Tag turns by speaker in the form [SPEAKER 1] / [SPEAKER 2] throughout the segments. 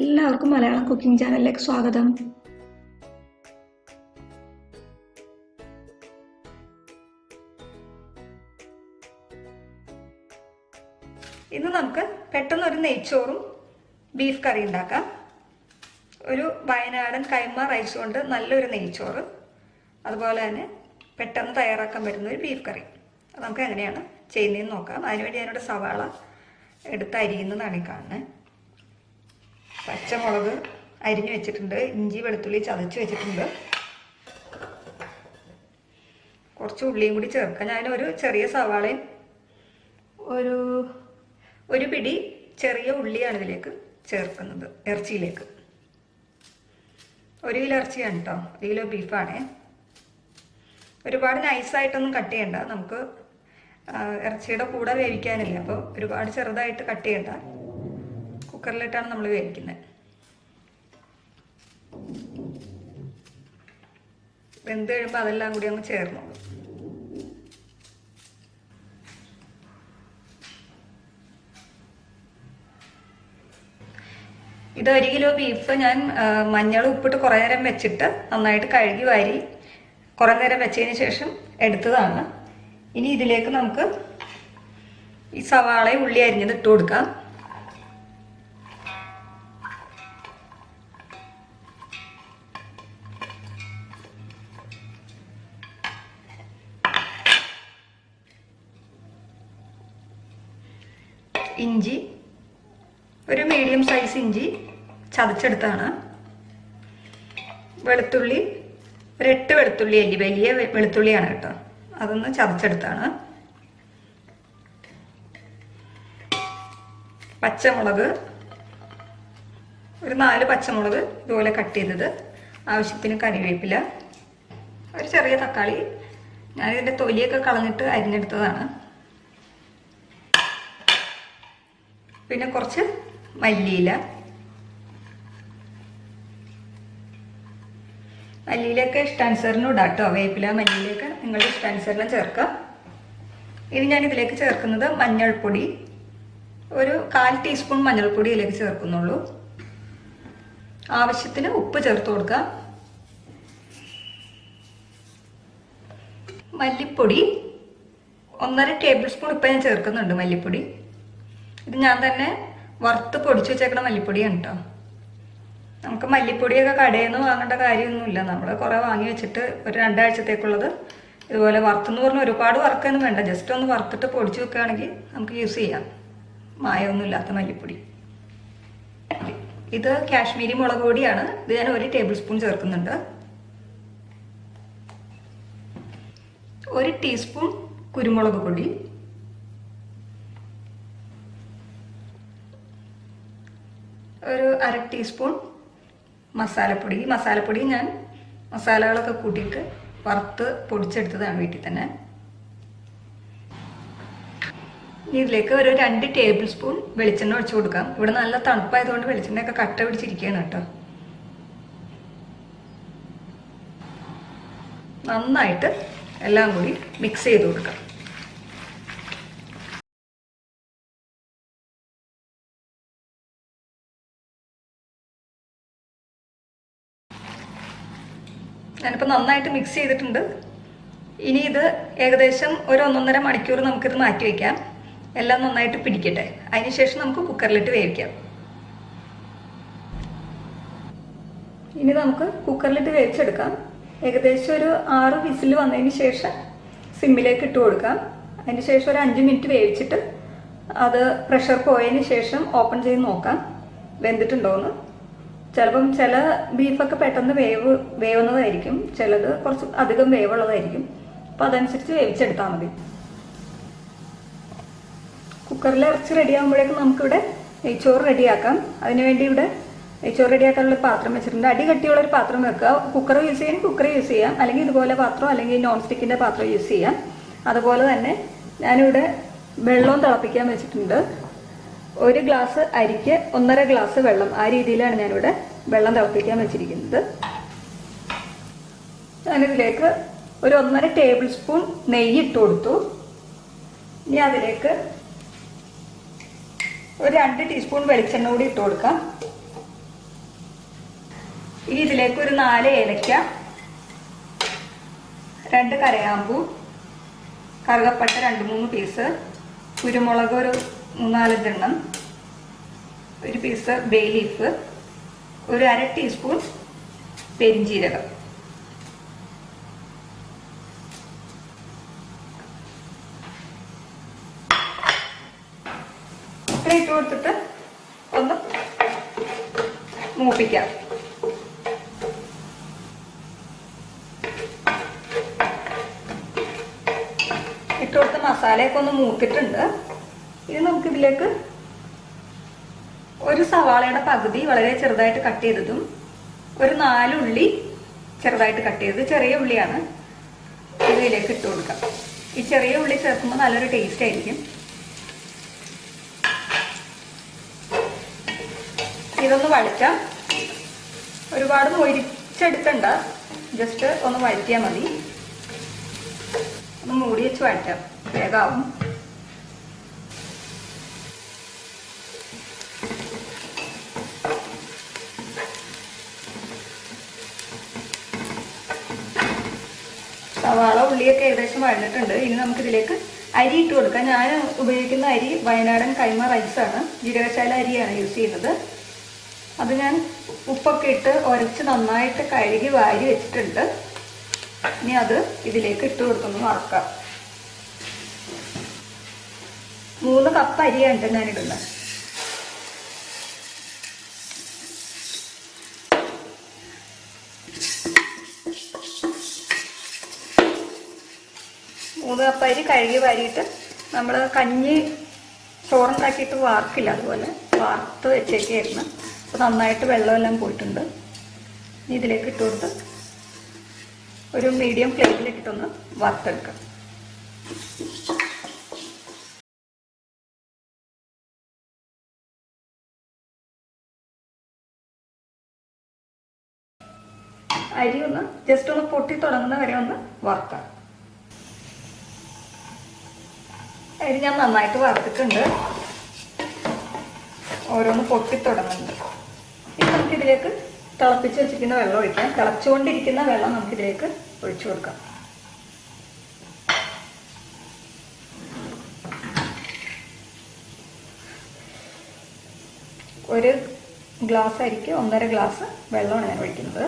[SPEAKER 1] എല്ലാവർക്കും മലയാളം കുക്കിംഗ് ചാനലിലേക്ക് സ്വാഗതം.
[SPEAKER 2] ഇന്ന് നമുക്ക് പെട്ടെന്ന് ഒരു നെയ്ച്ചോറും ബീഫ് കറി ഉണ്ടാക്കാം. ഒരു വയനാടൻ കൈമ റൈസ് കൊണ്ട് നല്ലൊരു നെയ്ച്ചോറ് അതുപോലെ തന്നെ പെട്ടെന്ന് തയ്യാറാക്കാൻ പറ്റുന്ന ഒരു ബീഫ് കറി. നമുക്ക് എങ്ങനെയാണ് ചെയ്യുന്നതെന്ന് നോക്കാം. അതിനുവേണ്ടി ഞാനിവിടെ സവാള എടുത്ത് അരിയുന്നതാണ് ഈ കാണുന്നത്. പച്ചമുളക് അരിഞ്ഞു വെച്ചിട്ടുണ്ട് ഇഞ്ചി വെളുത്തുള്ളി ചതച്ച് വെച്ചിട്ടുണ്ട്. കുറച്ച് ഉള്ളിയും കൂടി ചേർക്കാം. ഞാനൊരു ചെറിയ സവാളയും ഒരു ഒരു പിടി ചെറിയ ഉള്ളിയാണ് ഇതിലേക്ക് ചേർക്കുന്നത് ഇറച്ചിയിലേക്ക്. ഒരു കിലോ ഇറച്ചിയാണ് കേട്ടോ ഒരു കിലോ ബീഫാണേ. ഒരുപാട് നൈസായിട്ടൊന്നും കട്ട് ചെയ്യണ്ട. നമുക്ക് ഇറച്ചിയുടെ കൂടെ വേവിക്കാനില്ല. അപ്പോൾ ഒരുപാട് ചെറുതായിട്ട് കട്ട് ചെയ്യണ്ട. കുക്കറിലിട്ടാണ് നമ്മൾ വേവിക്കുന്നത്. വെന്ത് കഴിയുമ്പോൾ അതെല്ലാം കൂടി അങ്ങ് ചേർന്നോളൂ ഇത് ഒരു കിലോ ബീഫ് ഞാൻ മഞ്ഞൾ ഉപ്പിട്ട് കുറേ നേരം വെച്ചിട്ട് നന്നായിട്ട് കഴുകി വാരി കുറേ നേരം വെച്ചതിന് ശേഷം എടുത്തതാണ്. ഇനി ഇതിലേക്ക് നമുക്ക് ഈ സവാളയും ഉള്ളി അരിഞ്ഞത് ഇട്ട് കൊടുക്കാം. ഇഞ്ചി ഒരു മീഡിയം സൈസ് ഇഞ്ചി ചതച്ചെടുത്താണ്. വെളുത്തുള്ളി ഒരു എട്ട് വെളുത്തുള്ളി അല്ലി വലിയ വെളുത്തുള്ളിയാണ് കേട്ടോ. അതൊന്ന് ചതച്ചെടുത്താണ്. പച്ചമുളക് ഒരു നാല് പച്ചമുളക് ഇതുപോലെ കട്ട് ചെയ്തത്. ആവശ്യത്തിന് കറിവേപ്പില ഒരു ചെറിയ തക്കാളി. ഞാനിതിന്റെ തൊലിയൊക്കെ കളഞ്ഞിട്ട് അരിഞ്ഞെടുത്തതാണ്. പിന്നെ കുറച്ച് മല്ലിയില. മല്ലിയിലൊക്കെ ഇഷ്ടാനുസരണം ഇടാം കേട്ടോ. വേപ്പില മല്ലിയിലൊക്കെ നിങ്ങളുടെ ഇഷ്ടാനുസരണം ചേർക്കാം. ഇനി ഞാൻ ഇതിലേക്ക് ചേർക്കുന്നത് മഞ്ഞൾപ്പൊടി. ഒരു കാൽ ടീസ്പൂൺ മഞ്ഞൾപ്പൊടി ഇതിലേക്ക് ചേർക്കുന്നുള്ളൂ. ആവശ്യത്തിന് ഉപ്പ് ചേർത്ത് കൊടുക്കുക. മല്ലിപ്പൊടി. ഒന്നര ടേബിൾ സ്പൂൺ ഇപ്പം ഞാൻ ചേർക്കുന്നുണ്ട് മല്ലിപ്പൊടി. ഇത് ഞാൻ തന്നെ വറുത്ത് പൊടിച്ചു വെച്ചേക്കണ മല്ലിപ്പൊടിയാണ് കേട്ടോ നമുക്ക് മല്ലിപ്പൊടിയൊക്കെ കടയിൽ നിന്ന് വാങ്ങേണ്ട കാര്യമൊന്നുമില്ല. നമ്മൾ കുറേ വാങ്ങി വെച്ചിട്ട് ഒരു രണ്ടാഴ്ചത്തേക്കുള്ളത് ഇതുപോലെ വറുത്തെന്ന് പറഞ്ഞാൽ ഒരുപാട് വറുക്കൊന്നും വേണ്ട. ജസ്റ്റ് ഒന്ന് വറുത്തിട്ട് പൊടിച്ച് വെക്കുകയാണെങ്കിൽ നമുക്ക് യൂസ് ചെയ്യാം. മായമൊന്നും ഇല്ലാത്ത മല്ലിപ്പൊടി. ഇത് കാശ്മീരി മുളക് പൊടിയാണ്. ഇത് ഞാൻ ഒരു ടേബിൾ സ്പൂൺ ചേർക്കുന്നുണ്ട്. ഒരു ടീസ്പൂൺ കുരുമുളക് പൊടി. ഒരു അര ടീസ്പൂൺ മസാലപ്പൊടി. ഈ മസാലപ്പൊടി ഞാൻ മസാലകളൊക്കെ കൂട്ടിയിട്ട് വറുത്ത് പൊടിച്ചെടുത്തതാണ് വീട്ടിൽ തന്നെ. ഇതിലേക്ക് ഒരു രണ്ട് ടേബിൾ സ്പൂൺ വെളിച്ചെണ്ണ ഒഴിച്ചു കൊടുക്കാം. ഇവിടെ നല്ല തണുപ്പായതുകൊണ്ട് വെളിച്ചെണ്ണയൊക്കെ കട്ട പിടിച്ചിരിക്കുകയാണ് കേട്ടോ. നന്നായിട്ട് എല്ലാം കൂടി മിക്സ് ചെയ്ത് കൊടുക്കാം. ഞാനിപ്പോൾ നന്നായിട്ട് മിക്സ് ചെയ്തിട്ടുണ്ട്. ഇനി ഇത് ഏകദേശം ഒരു ഒന്നൊന്നര മണിക്കൂർ നമുക്കിത് മാറ്റി വയ്ക്കാം എല്ലാം നന്നായിട്ട് പിടിക്കട്ടെ. അതിനുശേഷം നമുക്ക് കുക്കറിലിട്ട് വേവിക്കാം. ഇനി നമുക്ക് കുക്കറിലിട്ട് വേവിച്ചെടുക്കാം. ഏകദേശം ഒരു ആറ് വിസിൽ വന്നതിന് ശേഷം സിമ്മിലേക്ക് ഇട്ട് കൊടുക്കാം. അതിന് ശേഷം ഒരു അഞ്ച് മിനിറ്റ് വേവിച്ചിട്ട് അത് പ്രഷർ പോയതിന് ശേഷം ഓപ്പൺ ചെയ്ത് നോക്കാം. വെന്തിട്ടുണ്ടോയെന്ന് ചിലപ്പം ചില ബീഫൊക്കെ പെട്ടെന്ന് വേവ് വേവുന്നതായിരിക്കും. ചിലത് കുറച്ച് അധികം വേവുള്ളതായിരിക്കും. അപ്പം അതനുസരിച്ച് വേവിച്ചെടുത്താൽ മതി. കുക്കറിൽ ഇറച്ചി റെഡിയാകുമ്പോഴേക്കും നമുക്കിവിടെ നെയ്ച്ചോറ് റെഡിയാക്കാം അതിനുവേണ്ടി ഇവിടെ നെയ്ച്ചോറ് റെഡിയാക്കാനുള്ള പാത്രം വെച്ചിട്ടുണ്ട്. അടി കട്ടിയുള്ള ഒരു പാത്രം വെക്കുക. കുക്കർ യൂസ് ചെയ്യാൻ കുക്കർ യൂസ് ചെയ്യാം. അല്ലെങ്കിൽ ഇതുപോലെ പാത്രം അല്ലെങ്കിൽ നോൺ സ്റ്റിക്കിന്റെ പാത്രം യൂസ് ചെയ്യാം. അതുപോലെ തന്നെ ഞാനിവിടെ വെള്ളവും തിളപ്പിക്കാൻ വെച്ചിട്ടുണ്ട്. ഒരു ഗ്ലാസ് അരിക്ക് ഒന്നര ഗ്ലാസ് വെള്ളം. ആ രീതിയിലാണ് ഞാനിവിടെ വെള്ളം തിളപ്പിക്കാൻ വെച്ചിരിക്കുന്നത്. ഞാനിതിലേക്ക് ഒരു ഒന്നര ടേബിൾ സ്പൂൺ നെയ്യ് ഇട്ട് കൊടുത്തു. ഇനി അതിലേക്ക് ഒരു രണ്ട് ടീസ്പൂൺ വെളിച്ചെണ്ണ കൂടി ഇട്ട് കൊടുക്കാം. ഇനി ഇതിലേക്ക് ഒരു നാല് ഏലക്ക രണ്ട് കരയാമ്പൂ കറുകപ്പട്ട രണ്ട് മൂന്ന് പീസ് കുരുമുളക് ഒരു മൂന്നാലഞ്ചെണ്ണം. ഒരു പീസ് ബേ ലീഫ് ഒരു അര ടീസ്പൂൺ പെരിഞ്ജീരകം ഇത്ര ഇട്ട് കൊടുത്തിട്ട് ഒന്ന് മൂപ്പിക്കാം. ഇട്ട് കൊടുത്ത മസാലയൊക്കെ ഒന്ന് മൂത്തിട്ടുണ്ട്. ഇനി നമുക്ക് ഇതിലേക്ക് ഒരു സവാളയുടെ പകുതി വളരെ ചെറുതായിട്ട് കട്ട് ചെയ്തതും ഒരു നാല് ഉള്ളി ചെറുതായിട്ട് കട്ട് ചെയ്തത് ചെറിയ ഉള്ളിയാണ് ഇതിലേക്ക് ഇട്ട് കൊടുക്കാം ഈ ചെറിയ ഉള്ളി ചേർക്കുമ്പോൾ നല്ലൊരു ടേസ്റ്റ് ആയിരിക്കും. ഇതൊന്ന് വഴറ്റാം. ഒരുപാട് മൊരിച്ചെടുക്കണ്ട. ജസ്റ്റ് ഒന്ന് വഴറ്റിയാൽ മതി. ഒന്ന് മൂടി വെച്ച് വഴറ്റാം. വേഗമാവും സവാള ഉള്ളിയൊക്കെ ഏകദേശം വഴന്നിട്ടുണ്ട്. ഇനി നമുക്കിതിലേക്ക് അരി ഇട്ട് കൊടുക്കാം. ഞാൻ ഉപയോഗിക്കുന്ന അരി വയനാടൻ കൈമ റൈസാണ് ജീരകശാല അരിയാണ് യൂസ് ചെയ്യുന്നത്. അത് ഞാൻ ഉപ്പൊക്കെ ഇട്ട് ഉരച്ച് നന്നായിട്ട് കഴുകി വാരി വെച്ചിട്ടുണ്ട്. ഇനി അത് ഇതിലേക്ക് ഇട്ട് കൊടുക്കുന്നു മറക്കാം മൂന്ന് കപ്പ് അരിയാണ് ഞാൻ ഇടുന്നത് മൂന്ന് കപ്പ് അരി കഴുകി വാരിയിട്ട് നമ്മൾ കഞ്ഞി ചോറുണ്ടാക്കിയിട്ട് വാർക്കില്ല അതുപോലെ വാർത്ത് വെച്ചേക്കായിരുന്നു. അപ്പോൾ നന്നായിട്ട് വെള്ളമെല്ലാം പോയിട്ടുണ്ട്. ഇതിലേക്ക് ഇട്ട് കൊടുത്ത് ഒരു മീഡിയം ഫ്ലെയിമിലിട്ടിട്ടൊന്ന് വറുത്തെടുക്കാം. അരി ഒന്ന് ജസ്റ്റ് ഒന്ന് പൊട്ടി തുടങ്ങുന്ന വരെ ഒന്ന് വറുക്കാം. അരി ഞാൻ നന്നായിട്ട് വറുത്തിട്ടുണ്ട്. ഓരോന്ന് പൊട്ടി തുടങ്ങുന്നുണ്ട്. ഇനി നമുക്കിതിലേക്ക് തിളപ്പിച്ച് വെച്ചിരിക്കുന്ന വെള്ളം ഒഴിക്കാം. തിളച്ചുകൊണ്ടിരിക്കുന്ന വെള്ളം നമുക്കിതിലേക്ക് ഒഴിച്ചു കൊടുക്കാം. ഒരു ഗ്ലാസ് അരിക്ക് ഒന്നര ഗ്ലാസ് വെള്ളമാണ് ഞാൻ ഒഴിക്കുന്നത്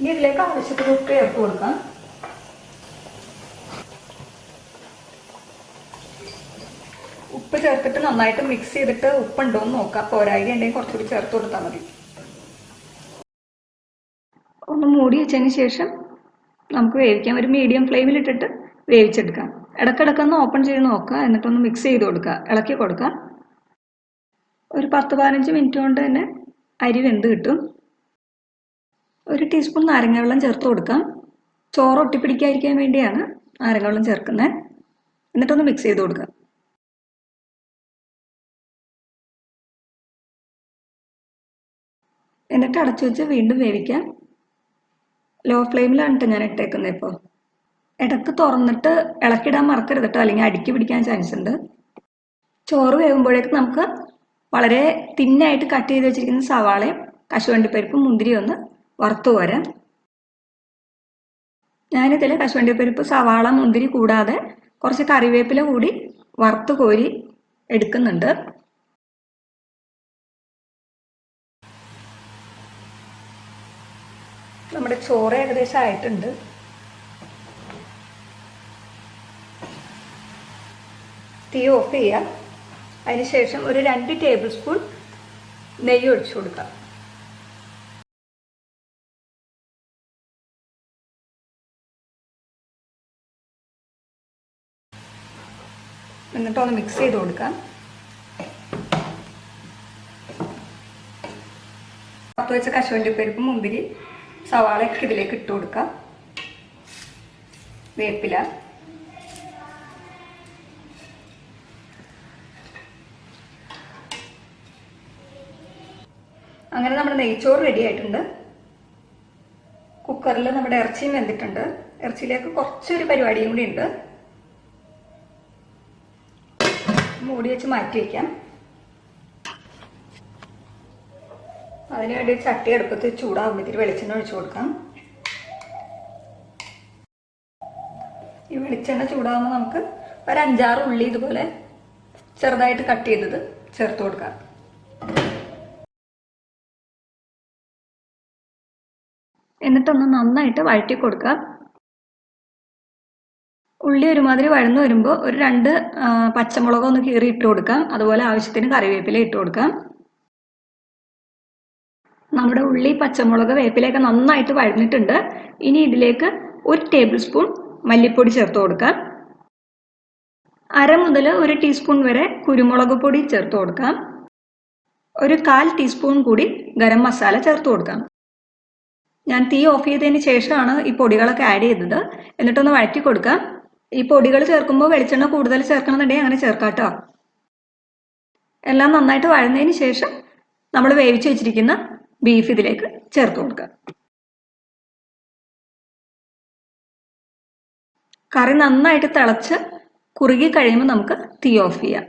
[SPEAKER 2] ഇനി ആവശ്യത്തിന് ഉപ്പ് ചേർത്ത് കൊടുക്കാം. ഉപ്പ് ചേർത്തിട്ട് നന്നായിട്ട് മിക്സ് ചെയ്തിട്ട് ഉപ്പുണ്ടോ എന്ന് നോക്കാം. പോരായി ഉണ്ടെങ്കിൽ കുറച്ചുകൂടി ചേർത്ത് കൊടുത്താൽ മതി.
[SPEAKER 1] ഒന്ന് മൂടി വെച്ചതിന് ശേഷം നമുക്ക് വേവിക്കാം. ഒരു മീഡിയം ഫ്ലെയിമിൽ ഇട്ടിട്ട് വേവിച്ചെടുക്കാം. ഇടയ്ക്കിടയ്ക്കൊന്ന് ഓപ്പൺ ചെയ്ത് നോക്കുക. എന്നിട്ടൊന്ന് മിക്സ് ചെയ്ത് കൊടുക്കുക. ഇളക്കി കൊടുക്കുക ഒരു പത്ത് പതിനഞ്ച് മിനിറ്റ് കൊണ്ട് തന്നെ അരി വെന്ത് കിട്ടും. ഒരു ടീസ്പൂൺ നാരങ്ങ വെള്ളം ചേർത്ത് കൊടുക്കാം. ചോറ് ഒട്ടിപ്പിടിക്കാതിരിക്കാൻ വേണ്ടിയാണ് നാരങ്ങ വെള്ളം ചേർക്കുന്നത്. എന്നിട്ടൊന്ന് മിക്സ് ചെയ്ത് കൊടുക്കുക എന്നിട്ട് അടച്ചു വെച്ച് വീണ്ടും വേവിക്കാം. ലോ ഫ്ലെയിമിലാണ് കേട്ടോ ഞാൻ ഇട്ടേക്കുന്നത് ഇപ്പോൾ ഇടയ്ക്ക് തുറന്നിട്ട് ഇളക്കിടാൻ മറക്കരുത് കേട്ടോ അല്ലെങ്കിൽ അടുക്കി പിടിക്കാൻ ചാൻസ് ഉണ്ട്. ചോറ് വേവുമ്പോഴേക്ക് നമുക്ക് വളരെ തിന്നായിട്ട് കട്ട് ചെയ്ത് വെച്ചിരിക്കുന്ന സവാളയും കശുവണ്ടിപ്പരിപ്പും മുന്തിരിയും ഒന്ന് വറുത്ത് പോരാം. ഞാനിതിൽ കശുവണ്ടി പരിപ്പ് സവാള മുന്തിരി കൂടാതെ കുറച്ച് കറിവേപ്പില കൂടി വറുത്ത് കോരി എടുക്കുന്നുണ്ട്.
[SPEAKER 2] നമ്മുടെ ചോറ് ഏകദേശം ആയിട്ടുണ്ട്. തീ ഓഫ് ചെയ്യാം. അതിനുശേഷം ഒരു രണ്ട് ടേബിൾ സ്പൂൺ നെയ്യ് ഒഴിച്ചു കൊടുക്കാം. എന്നിട്ടൊന്ന് മിക്സ് ചെയ്ത് കൊടുക്കാം. പത്ത് വെച്ച കശുവണ്ടിപ്പരിപ്പ് മുന്തിരി സവാളയൊക്കെ ഇതിലേക്ക് ഇട്ട് കൊടുക്കാം. വേപ്പില. അങ്ങനെ നമ്മുടെ നെയ്ച്ചോറ് റെഡി ആയിട്ടുണ്ട്. കുക്കറിൽ നമ്മുടെ ഇറച്ചിയും വെന്തിട്ടുണ്ട്. ഇറച്ചിയിലേക്ക് കുറച്ചൊരു പരിപാടിയും കൂടി ഉണ്ട്. മൂടി വെച്ച് മാറ്റി വയ്ക്കാം അതിന് വേണ്ടി ചട്ടി അടുപ്പത്ത് ചൂടാകുമ്പോൾ ഇത്തിരി വെളിച്ചെണ്ണ ഒഴിച്ചു കൊടുക്കാം. ഈ വെളിച്ചെണ്ണ ചൂടാകുമ്പോൾ നമുക്ക് ഒരു അഞ്ചാറ് ഉള്ളി ഇതുപോലെ ചെറുതായിട്ട് കട്ട് ചെയ്തത് ചേർത്ത് കൊടുക്കാം.
[SPEAKER 1] എന്നിട്ടൊന്ന് നന്നായിട്ട് വഴറ്റി കൊടുക്കുക ഉള്ളി ഒരുമാതിരി വഴന്നു വരുമ്പോൾ ഒരു രണ്ട് പച്ചമുളക് ഒന്ന് കീറി ഇട്ട് കൊടുക്കാം. അതുപോലെ ആവശ്യത്തിന് കറിവേപ്പില ഇട്ട് കൊടുക്കാം. നമ്മുടെ ഉള്ളി പച്ചമുളക് വേപ്പിലയൊക്കെ നന്നായിട്ട് വഴന്നിട്ടുണ്ട്. ഇനി ഇതിലേക്ക് ഒരു ടേബിൾ സ്പൂൺ മല്ലിപ്പൊടി ചേർത്ത് കൊടുക്കാം. അര മുതൽ ഒരു ടീസ്പൂൺ വരെ കുരുമുളക് പൊടി ചേർത്ത് കൊടുക്കാം. ഒരു കാൽ ടീസ്പൂൺ കൂടി ഗരം മസാല ചേർത്ത് കൊടുക്കാം. ഞാൻ തീ ഓഫ് ചെയ്തതിന് ശേഷമാണ് ഈ പൊടികളൊക്കെ ആഡ് ചെയ്തത്. എന്നിട്ടൊന്ന് വഴറ്റി കൊടുക്കാം. ഈ പൊടികൾ ചേർക്കുമ്പോൾ വെളിച്ചെണ്ണ കൂടുതൽ ചേർക്കണമെന്നുണ്ടെങ്കിൽ അങ്ങനെ ചേർക്കാട്ടോ. കേട്ടോ എല്ലാം നന്നായിട്ട് വഴന്നതിന് ശേഷം നമ്മൾ വേവിച്ച് വെച്ചിരിക്കുന്ന ബീഫ് ഇതിലേക്ക് ചേർത്ത് കൊടുക്കുക. കറി നന്നായിട്ട് തിളച്ച് കുറുകി കഴിയുമ്പോൾ നമുക്ക് തീ ഓഫ് ചെയ്യാം.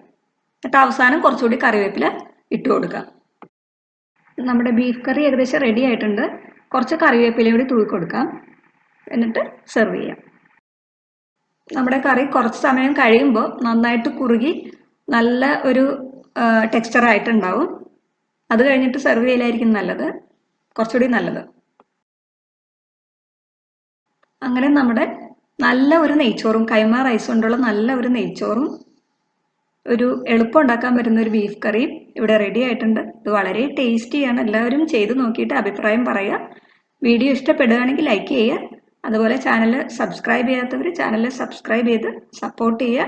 [SPEAKER 1] എന്നിട്ട് അവസാനം കുറച്ചുകൂടി കറിവേപ്പില ഇട്ട് കൊടുക്കാം നമ്മുടെ ബീഫ് കറി ഏകദേശം റെഡി ആയിട്ടുണ്ട്. കുറച്ച് കറിവേപ്പില കൂടി തൂക്കി കൊടുക്കാം. എന്നിട്ട് സെർവ് ചെയ്യാം. നമ്മുടെ കറി കുറച്ച് സമയം കഴിയുമ്പോൾ നന്നായിട്ട് കുറുകി നല്ല ഒരു ടെക്സ്ചർ ആയിട്ടുണ്ടാവും. അത് കഴിഞ്ഞിട്ട് സെർവ് ചെയ്യലായിരിക്കും നല്ലത്. കുറച്ചുകൂടി നല്ലത്. അങ്ങനെ നമ്മുടെ നല്ല ഒരു നെയ്ച്ചോറും കൈമ റൈസ് കൊണ്ടുള്ള നല്ല ഒരു നെയ്ച്ചോറും ഒരു എളുപ്പം ഉണ്ടാക്കാൻ പറ്റുന്ന ഒരു ബീഫ് കറിയും ഇവിടെ റെഡി ആയിട്ടുണ്ട്. ഇത് വളരെ ടേസ്റ്റിയാണ് എല്ലാവരും ചെയ്ത് നോക്കിയിട്ട് അഭിപ്രായം പറയുക. വീഡിയോ ഇഷ്ടപ്പെടുകയാണെങ്കിൽ ലൈക്ക് ചെയ്യുക. അതുപോലെ ചാനൽ സബ്സ്ക്രൈബ് ചെയ്യാത്തവർ ചാനൽ സബ്സ്ക്രൈബ് ചെയ്ത് സപ്പോർട്ട് ചെയ്യുക.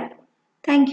[SPEAKER 1] താങ്ക്